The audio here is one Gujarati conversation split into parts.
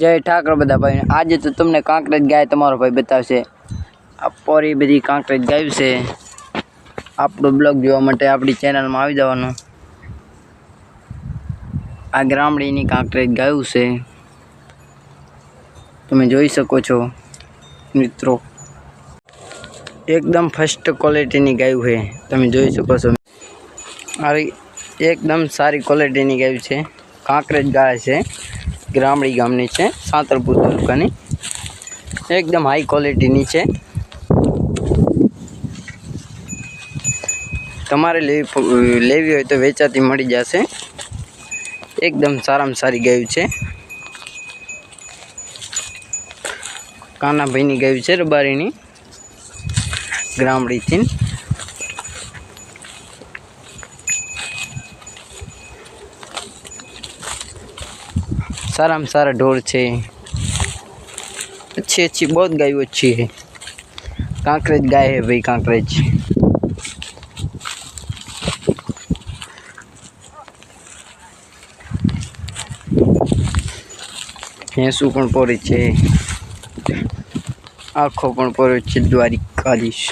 જય ઠાકર બધા ભાઈ આજે તો તમને કાંકરેજ ગાય તમારો ભાઈ બતાવશે. આ પોરી બધી કાંકરેજ ગાયું છે. આપણો બ્લોગ જોવા માટે આપણી ચેનલમાં આવી જવાનું. આ ગ્રામડીની કાંકરેજ ગાયું છે. તમે જોઈ શકો છો, મિત્રો. એકદમ ફર્સ્ટ ક્વોલિટીની ગાયું છે. તમે જોઈ શકો છો. મારી એકદમ સારી ક્વોલિટીની ગાયું છે. કાંકરેજ ગાય છે. ગ્રામડી ગામની છે સાંતરપુર તાલુકાની. એકદમ હાઈ ક્વોલિટીની છે. તમારે લેવી લેવી હોય તો વેચાતી મળી જશે. એકદમ સારામાં સારી ગાયું છે. કાનાભાઈની ગાયું છે રબારીની. ગ્રામડીથી. सारा में सारा ढोर छे अच्छी अच्छी बहुत गाय अच्छी है कांकरेज गाय है भाई कांकरेज ભેંસું પણ પોરી છે આખો પણ પોરો છે દ્વારિકાધીશ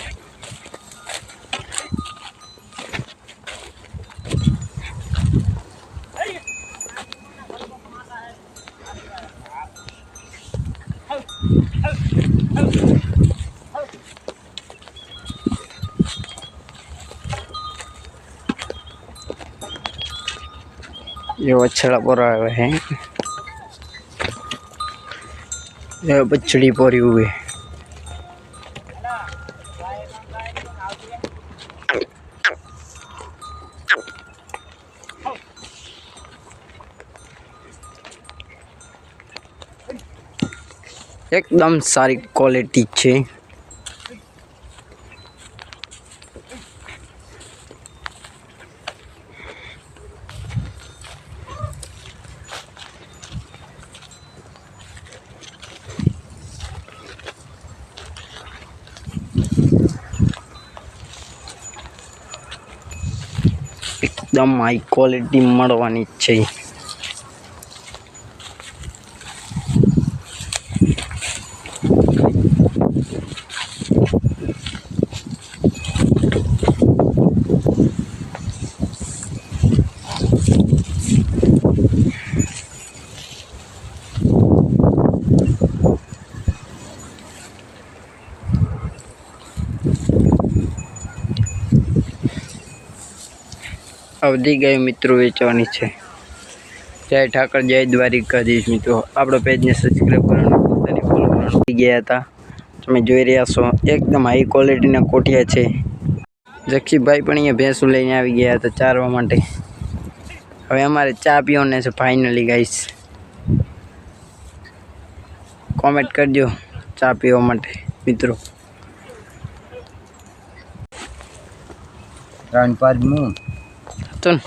ये बछड़ा पोरा हुआ है ये बछड़ी पोरी हुई है એકદમ સારી ક્વોલિટી છે. એકદમ હાઈ ક્વોલિટી મળવાની છે. અવધી ગાય મિત્રો વેચવાની છે. જય ઠાકર, જય દ્વારિકાધીશ મિત્રો. આપણો પેજને સબસ્ક્રાઈબ કરવાનું પોતાની ફોલો કરવાનું ગયા હતા. તમે જોઈ રહ્યા છો, એકદમ હાઈ ક્વોલિટીના કોઠિયા છે. જક્ષીભાઈ પણ અહીંયા ભેંસું લઈને આવી ગયા હતા ચારવા માટે. હવે અમારે ચા પીવાને છે ફાઇનલી ગાઈશ કોમેન્ટ કરજો ચા પીવા માટે, મિત્રો. ત્રણ પાંચ tuttun.